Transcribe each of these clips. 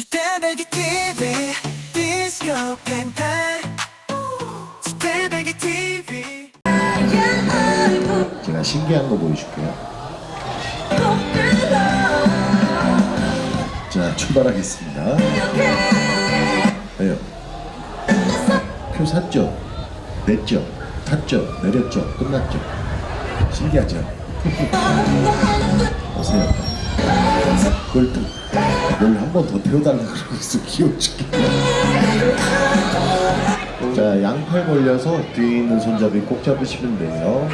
시대배기 TV 디스코 펜탈 시대배기 TV 제가 신기한 거 보여줄게요. 자, 출발하겠습니다. 왜요? 표 샀죠? 냈죠? 탔죠? 내렸죠? 끝났죠? 신기하죠? 보세요. 또 뭘 한 번 더 태워달라고 그러고 있어. 귀여워 죽겠네. 자, 양팔 벌려서 뒤에 있는 손잡이 꼭 잡으시면 돼요.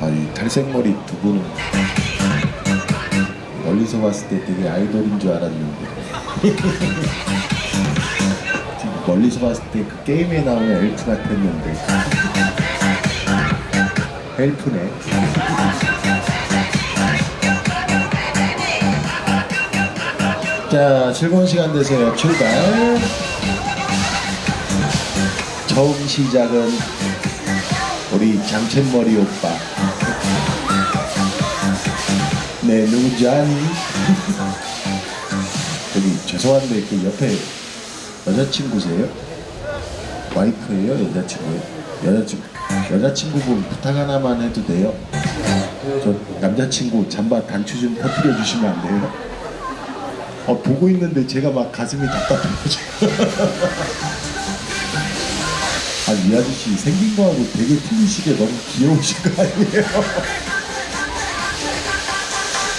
아, 이 탈색머리 두 분은 멀리서 봤을 때 되게 아이돌인 줄 알았는데. 멀리서 봤을 때 그 게임에 나오는 엘프 같았는데. 엘프네. 자, 즐거운 시간 되세요. 출발. 처음 시작은 우리 장첸머리 오빠. 네, 누군지 아니? 여기 죄송한데 그 옆에 여자친구세요? 와이프예요? 여자친구예요? 여자친구 여자친구 분 부탁 하나만 해도 돼요? 저 남자친구 잠바 단추 좀 터뜨려 주시면 안 돼요? 어, 보고 있는데 제가 막 가슴이 답답해가지고. 아니 이 아저씨 생긴 거하고 되게 틀리시게 너무 귀여우신 거 아니에요?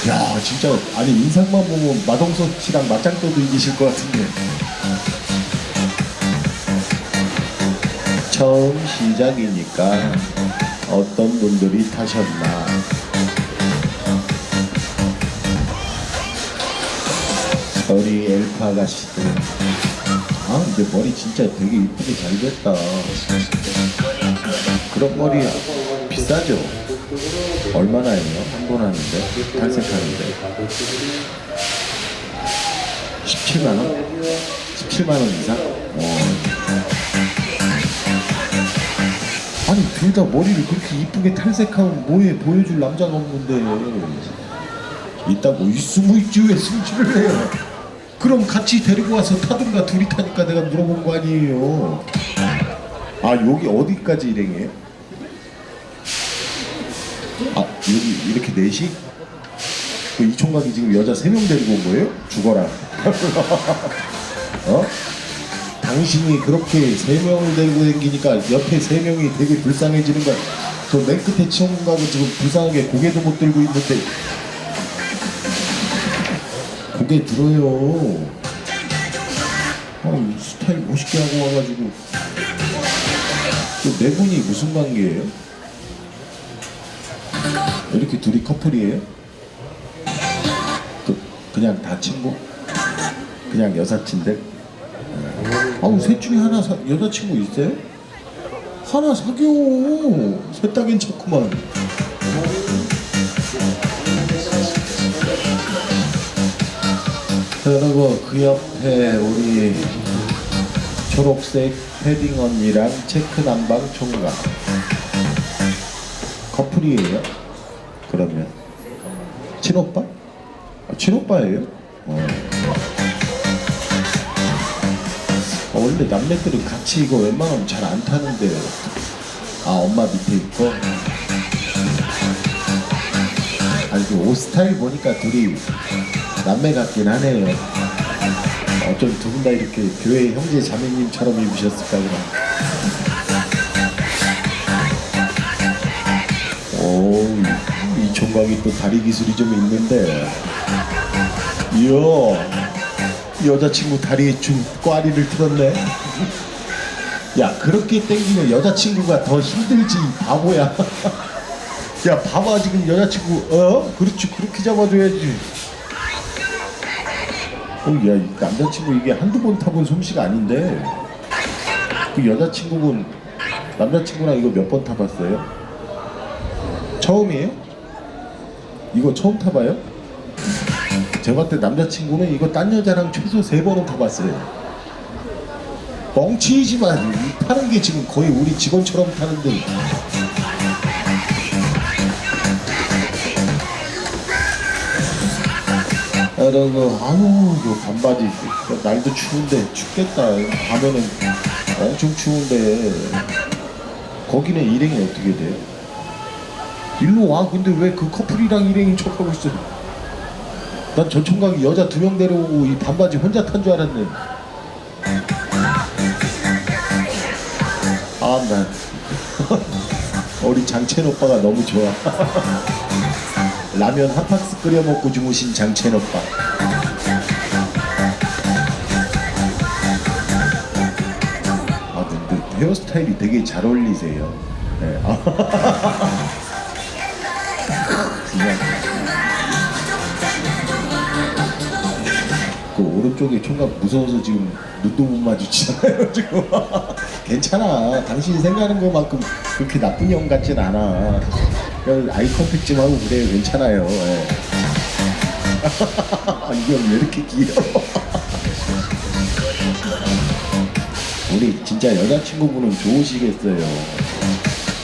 야 진짜. 아니 인상만 보면 마동석 씨랑 맞짱떠도 이기실 것 같은데. 처음 시작이니까 어떤 분들이 타셨나 아가씨들 아 근데 머리 진짜 되게 이쁘게 잘 됐다 그런 머리 비싸죠? 얼마나 해요? 한 번 하는데? 탈색하는데 17만 원? 17만 원 이상? 어. 아니 둘 다 머리를 그렇게 이쁘게 탈색하면 뭐해 보여줄 남자가 없는데 있다고 있으면 있지 왜 승질을 해요 그럼 같이 데리고 와서 타든가 둘이 타니까 내가 물어본 거 아니에요 아 여기 어디까지 일행이에요? 아 여기 이렇게 넷이? 그 이총각이 지금 여자 세 명 데리고 온 거예요? 죽어라 어? 당신이 그렇게 세 명을 데리고 다니니까 옆에 세 명이 되게 불쌍해지는 거야 저 맨 끝에 총각은 지금 불쌍하게 고개도 못 들고 있는데 고개 들어요 아 스타일 멋있게 하고 와가지고 그네 분이 무슨 관계예요? 이렇게 둘이 커플이에요? 그, 그냥 다 친구? 그냥 여사친들? 아우 셋 중에 하나 사, 여자친구 있어요? 하나 사귀어 셋다 괜찮구만 그리고 그 옆에 우리 초록색 패딩 언니랑 체크 남방 총각 커플이에요? 그러면 친오빠? 아, 친오빠예요? 어. 어, 원래 남매들은 같이 이거 웬만하면 잘 안 타는데 아 엄마 밑에 있고 아니 그옷 스타일 보니까 둘이 남매 같긴 하네요 어쩜 두 분 다 이렇게 교회 형제 자매님처럼 입으셨을까 그럼 오이 이 총각이 또 다리 기술이 좀 있는데 이야 여자친구 다리에 좀 꽈리를 틀었네. 야 그렇게 땡기면 여자친구가 더 힘들지 바보야. 야 봐봐 지금 여자친구 어 그렇지 그렇게 잡아줘야지. 어야 남자친구 이게 한두 번 타본 솜씨가 아닌데 그 여자친구분 남자친구랑 이거 몇 번 타봤어요? 처음이에요? 이거 처음 타봐요? 제가 봤을 때 남자친구는 이거 딴 여자랑 최소 세 번은 타봤어요. 뻥치지만 타는 게 지금 거의 우리 직원처럼 타는데 그러고 아유 요 반바지 날도 추운데 춥겠다. 가면은 엄청 추운데. 거기는 일행이 어떻게 돼요? 일로 와. 근데 왜 그 커플이랑 일행인 척하고 있어? 난 전 총각이 여자 두 명 데려오고 이 반바지 혼자 탄 줄 알았네. 아난. 우리 장첸 오빠가 너무 좋아 라면 한 박스 끓여 먹고 주무신 장첸 오빠. 아 근데 헤어스타일이 되게 잘 어울리세요. 네. 아. 그냥 그 오른쪽에 총각 무서워서 지금 눈도 못 마주치잖아요 지금. 괜찮아. 당신이 생각하는 것만큼 그렇게 나쁜 형 같진 않아 아이 컨택 좀 하고 그래 괜찮아요 예. 이게 왜 이렇게 귀여워 우리 진짜 여자친구분은 좋으시겠어요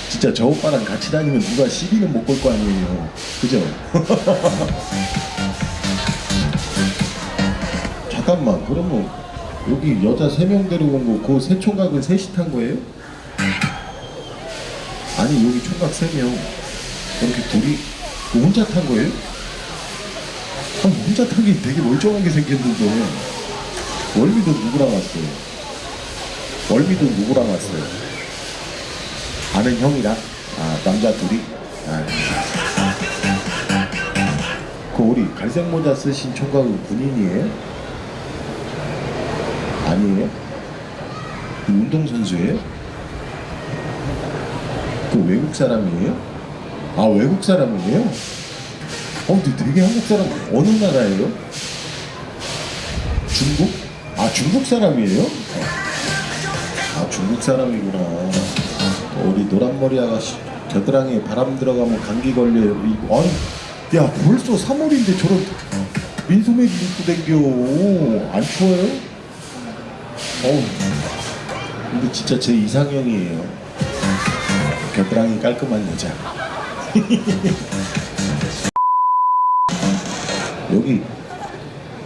진짜 저 오빠랑 같이 다니면 누가 시비는 못 걸 거 아니에요 그죠? 잠깐만 그러면 여기 여자 세 명 데려온 거 그 세 총각은 셋이 탄 거예요? 아니 여기 총각 세명 이렇게 둘이 그 혼자 탄 거예요? 아니 혼자 탄 게 되게 멀쩡하게 생겼는데 월미도 누구랑 왔어요? 월미도 누구랑 왔어요? 아는 형이랑? 아 남자 둘이? 아. 그 우리 갈색 모자 쓰신 총각은 군인이에요? 아니에요? 그 운동선수예요? 그 외국 사람이에요? 아 외국 사람이에요? 어 근데 되게 한국 사람 어느 나라예요? 중국? 아 중국 사람이에요? 아 중국 사람이구나 우리 노란머리 아가씨 겨드랑이에 바람 들어가면 감기 걸려요 이- 아니 야 벌써 3월인데 저런 민소매기 입고 댕겨 안 추워요? 어우 근데 진짜 제 이상형이에요 겨드랑이 깔끔한 여자 여기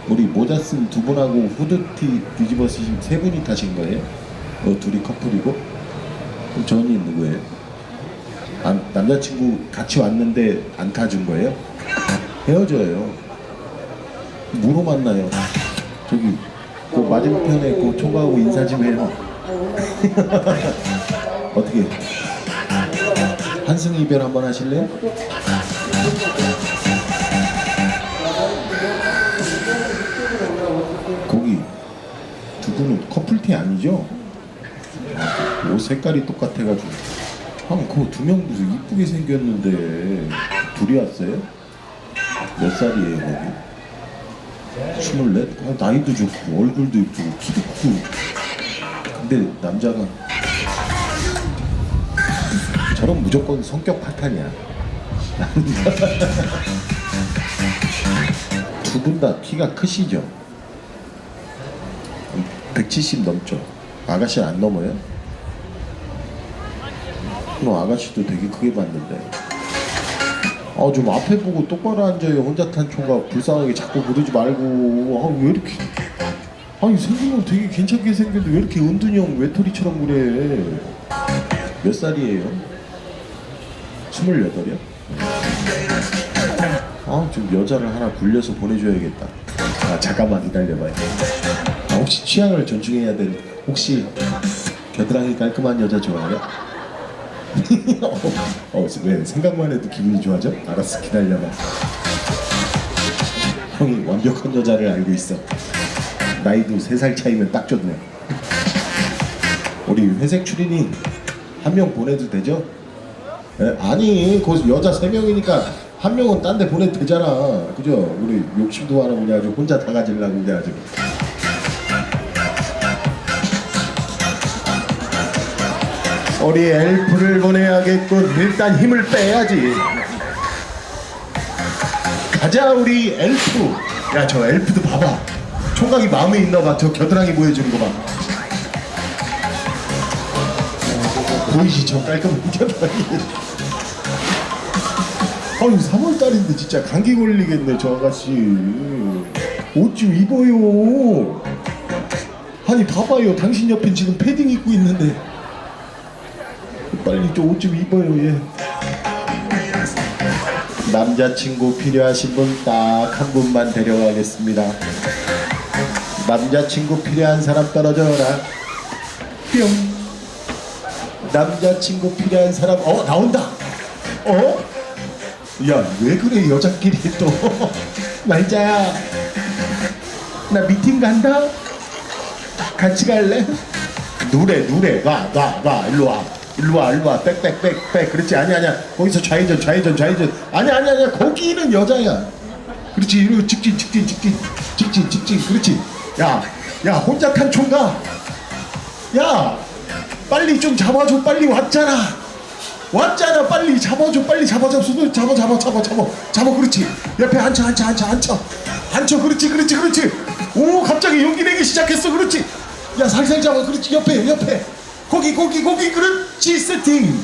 우리 모자 쓴 두 분하고 후드티 뒤집어 쓰신 세 분이 타신 거예요? 어, 둘이 커플이고? 그럼 저 언니 누구예요? 아, 남자친구 같이 왔는데 안 타준 거예요? 헤어져요. 뭐로 만나요? 저기 그 맞은편에 그 총각하고 인사 좀 해요. 어떻게? 한승 이별 한번 하실래요? 거기 두 분은 커플티 아니죠? 아, 옷 색깔이 똑같아가지고 한 그거 두명 무슨 이쁘게 생겼는데 둘이 왔어요? 몇 살이에요 거기? 스물넷? 아, 나이도 좋고 얼굴도 이쁘고 키도 크고 근데 남자가 저런 무조건 성격 파탄이야 두 분 다 키가 크시죠? 170 넘죠? 아가씨 안 넘어요? 그럼 아가씨도 되게 크게 봤는데 아 좀 앞에 보고 똑바로 앉아요 혼자 탄 총각 불쌍하게 자꾸 그러지 말고 아왜 이렇게 아니 생긴 건 되게 괜찮게 생겼는데 왜 이렇게 은둔이 형 외톨이처럼 그래 몇 살이에요? 스물여덟이요? 아, 좀 여자를 하나 굴려서 보내줘야겠다. 아, 잠깐만 기다려봐요. 아, 혹시 취향을 존중해야 될, 혹시 겨드랑이 깔끔한 여자 좋아해요? 어, 어, 왜 생각만 해도 기분이 좋아져? 알았어, 기다려봐. 형이 완벽한 여자를 알고 있어. 나이도 세살 차이면 딱 좋네. 우리 회색 추리닝 한 명 보내도 되죠? 에? 아니, 그 여자 세 명이니까 한 명은 딴 데 보내도 되잖아. 그죠? 우리 욕심도 하나 그냥 아주 혼자 다 가지려고 그냥 아주. 우리 엘프를 보내야겠군. 일단 힘을 빼야지. 가자 우리 엘프. 야 저 엘프도 봐봐. 총각이 마음에 있나 봐. 저 겨드랑이 보여주는 거 봐. 보이지 저 깔끔한 겨드랑이. 아유 3월달인데 진짜 감기 걸리겠네 저 아가씨 옷 좀 입어요. 아니 봐봐요. 당신 옆에 지금 패딩 입고 있는데 빨리 좀 옷 좀 입어요. 예. 남자친구 필요하신 분 딱 한 분만 데려가겠습니다. 남자친구 필요한 사람 떨어져라. 뿅. 남자친구 필요한 사람 어 나온다. 어? 야 왜 그래 여자끼리 또? 말자야. 나 미팅 간다. 같이 갈래? 누래 누래. 와와와. 일로 와. 일로 와 일로 와. 빽빽빽빽 그렇지. 아니 아니야. 거기서 좌회전 좌회전 좌회전. 아니 아니 아니야. 거기는 여자야. 그렇지. 이리로 직진 직진 직진. 직진 직진. 그렇지. 야야 혼자 탄 총각 야 빨리 좀 잡아줘 빨리 왔잖아. 왔잖아 빨리 잡아줘 빨리 잡아 잡아 잡아 잡아 잡아 잡아. 잡아 그렇지. 옆에 앉혀 앉혀 앉혀 앉혀. 앉혀 그렇지 그렇지 그렇지. 오 갑자기 용기 내기 시작했어 그렇지. 야 살살 잡아 그렇지. 옆에 옆에. 거기 거기 거기 그렇지 세팅